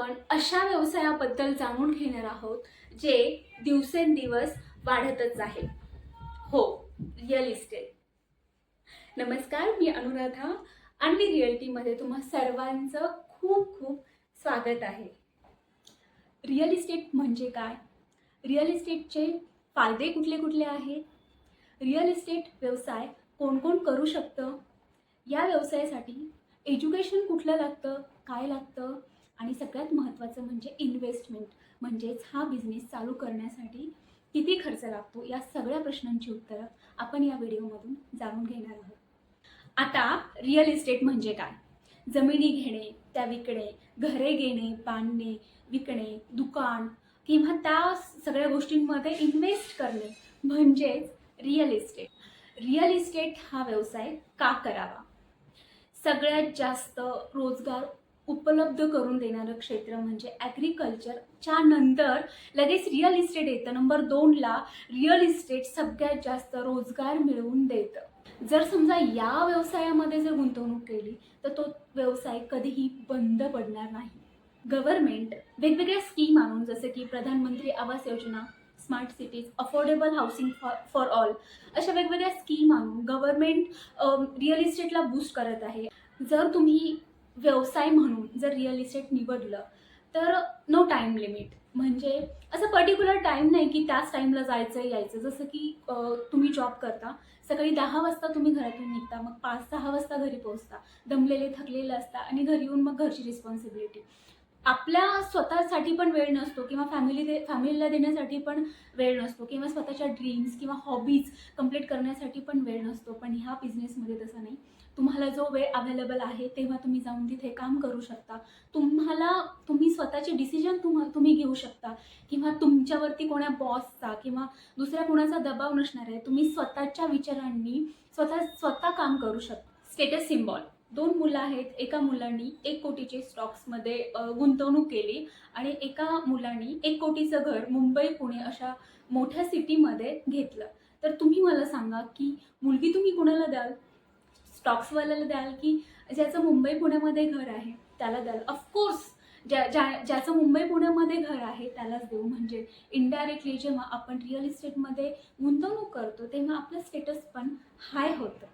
आपण अशा व्यवसायाबद्दल जाणून घेणार आहोत जे दिवसेंदिवस वाढतच आहे. हो रिअल इस्टेट नमस्कार मी अनुराधा आणि रिअल्टीमध्ये तुम्हा सर्वांचं खूप खूप स्वागत आहे. रिअल इस्टेट म्हणजे काय? रिअल इस्टेटचे फायदे कुठले कुठले आहेत? रिअल इस्टेट व्यवसाय कोण कोण करू शकतं? या व्यवसायासाठी एज्युकेशन कुठलं लागतं? काय लागतं? आणि सगळ्यात महत्त्वाचं म्हणजे इन्व्हेस्टमेंट म्हणजेच हा बिझनेस चालू करण्यासाठी किती खर्च लागतो या सगळ्या प्रश्नांची उत्तरं आपण या व्हिडिओमधून जाणून घेणार आहोत. आता रिअल इस्टेट म्हणजे काय? जमिनी घेणे त्या विकणे घरे घेणे बांधणे विकणे दुकान किंवा त्या सगळ्या गोष्टींमध्ये इन्व्हेस्ट करणे म्हणजेच रिअल इस्टेट रिअल इस्टेट हा व्यवसाय का करावा? सगळ्यात जास्त रोजगार उपलब्ध करून देणारं क्षेत्र म्हणजे ॲग्रिकल्चरच्या नंतर लगेच रिअल इस्टेट येतं. नंबर दोनला रिअल इस्टेट सगळ्यात जास्त रोजगार मिळवून देतं. जर समजा या व्यवसायामध्ये जर गुंतवणूक केली तर तो व्यवसाय कधीही बंद पडणार नाही. गव्हर्मेंट वेगवेगळ्या स्कीम आणून जसं की Pradhan Mantri Awas Yojana smart cities affordable housing for for all अशा वेगवेगळ्या स्कीम आणून गव्हर्मेंट रिअल इस्टेटला बूस्ट करत आहे. जर तुम्ही व्यवसाय म्हणून जर रिअल इस्टेट निवडलं तर नो टाईम लिमिट म्हणजे असं पर्टिक्युलर टाईम नाही की त्याच टाईमला जायचं यायचं जसं की तुम्ही जॉब करता सकाळी दहा वाजता तुम्ही घरातून निघता मग पाच सहा वाजता घरी पोहोचता दमलेले थकलेले असता आणि घरी येऊन मग घरची रिस्पॉन्सिबिलिटी आपल्या स्वतःसाठी पण वेळ नसतो किंवा फॅमिली दे फॅमिलीला देण्यासाठी पण वेळ नसतो किंवा स्वतःच्या ड्रीम्स किंवा हॉबीज कंप्लीट करण्यासाठी पण वेळ नसतो. पण ह्या बिझनेसमध्ये तसं नाही. तुम्हाला जो वेळ अवेलेबल आहे तेव्हा तुम्ही जाऊन तिथे काम करू शकता. तुम्हाला तुम्ही स्वतःचे डिसिजन तुम्हा तुम्ही घेऊ शकता. किंवा तुमच्यावरती कोणा बॉसचा किंवा दुसऱ्या कोणाचा दबाव नसणार आहे. तुम्ही स्वतःच्या विचारांनी स्वतः स्वतः काम करू शकता. स्टेटस सिम्बॉल दोन मुलं आहेत एका मुलांनी एक कोटीचे स्टॉक्समध्ये गुंतवणूक केली आणि एका मुलांनी एक कोटीचं घर मुंबई पुणे अशा मोठ्या सिटीमध्ये घेतलं. तर तुम्ही मला सांगा की मुलगी तुम्ही कुणाला द्याल? स्टॉक्सवाल्याला द्याल की ज्याचं मुंबई पुण्यामध्ये घर आहे त्याला द्याल? ऑफकोर्स ज्या ज्या ज्याचं मुंबई पुण्यामध्ये घर आहे त्यालाच देऊ. म्हणजे इनडायरेक्टली जेव्हा आपण रिअल इस्टेटमध्ये गुंतवणूक करतो तेव्हा आपलं स्टेटस पण हाय होतं.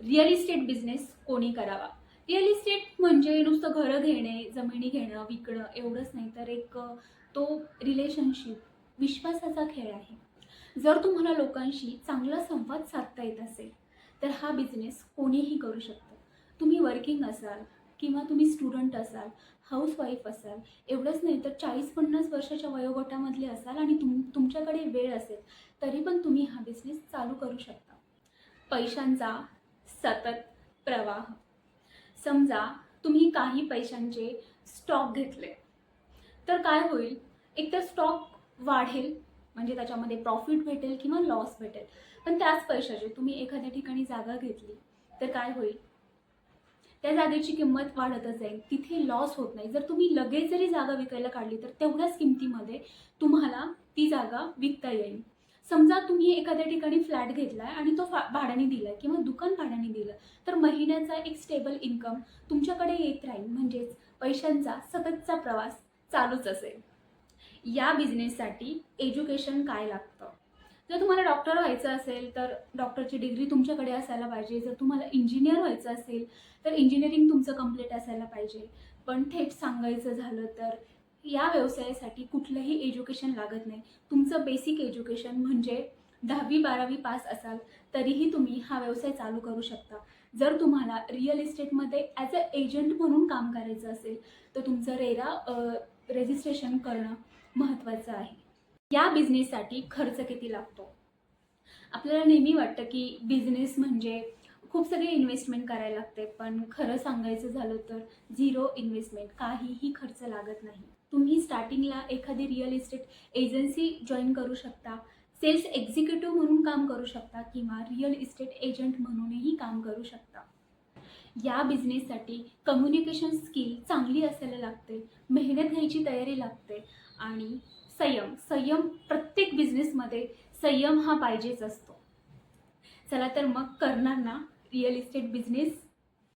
रिअल इस्टेट बिझनेस कोणी करावा? रिअल इस्टेट म्हणजे नुसतं घरं घेणे जमिनी घेणं विकणं एवढंच नाही तर एक तो रिलेशनशिप विश्वासाचा खेळ आहे. जर तुम्हाला लोकांशी चांगला संवाद साधता येत असेल तर हा बिझनेस कोणीही करू शकतं. तुम्ही वर्किंग असाल किंवा तुम्ही स्टुडंट असाल हाऊसवाईफ असाल एवढंच नाही तर चाळीस पन्नास वर्षाच्या वयोगटामधले असाल आणि तुम तुमच्याकडे वेळ असेल तरी पण तुम्ही हा बिझनेस चालू करू शकता. पैशांचा सतत प्रवाह. समजा तुम्ही काही पैशांचे स्टॉक घेतले. तर काय होईल? एकतर स्टॉक वाढेल म्हणजे त्याच्यामध्ये प्रॉफिट भेटेल किंवा लॉस भेटेल. पण त्याच पैशाचे तुम्ही एखाद्या ठिकाणी जागा घेतली तर काय होईल? त्या जागेची किंमत वाढतच जाईल. तिथे लॉस होत नाही. जर तुम्ही लगेच जरी जागा विकायला काढली तर तेवढ्याच किमतीमध्ये तुम्हाला ती जागा विकता येईल. समजा तुम्ही एखाद्या ठिकाणी फ्लॅट घेतलाय आणि तो फा भाड्याने दिलाय किंवा दुकान भाड्याने दिलं तर महिन्याचा एक स्टेबल इन्कम तुमच्याकडे येत राहील. म्हणजेच पैशांचा सततचा प्रवास चालूच असेल. या बिझनेससाठी एज्युकेशन काय लागतं? जर तुम्हाला डॉक्टर व्हायचं असेल तर डॉक्टरची डिग्री तुमच्याकडे असायला पाहिजे. जर तुम्हाला इंजिनियर व्हायचं असेल तर इंजिनिअरिंग तुमचं कंप्लीट असायला पाहिजे. पण थेट सांगायचं झालं तर या व्यवसायासाठी कुठलंही एज्युकेशन लागत नाही. तुमचं बेसिक एज्युकेशन म्हणजे दहावी बारावी पास असाल तरीही तुम्ही हा व्यवसाय चालू करू शकता. जर तुम्हाला रिअल इस्टेटमध्ये ॲज अ एजंट म्हणून काम करायचं असेल तर तुमचं रेरा रजिस्ट्रेशन करणं महत्त्वाचं आहे. या बिझनेससाठी खर्च किती लागतो? आपल्याला नेहमी वाटतं की बिझनेस म्हणजे खूप सगळी इन्व्हेस्टमेंट करायला लागते पण खरं सांगायचं झालं तर झिरो इन्व्हेस्टमेंट काहीही खर्च लागत नाही. तुम्ही स्टार्टिंगला एखादी रिअल इस्टेट एजन्सी जॉईन करू शकता सेल्स एक्झिक्युटिव्ह म्हणून काम करू शकता किंवा रिअल इस्टेट एजंट म्हणूनही काम करू शकता. या बिझनेससाठी कम्युनिकेशन स्किल चांगली असायला लागते मेहनत घ्यायची तयारी लागते आणि संयम संयम प्रत्येक बिझनेसमध्ये संयम हा पाहिजेच असतो. चला तर मग करणार ना? Real estate business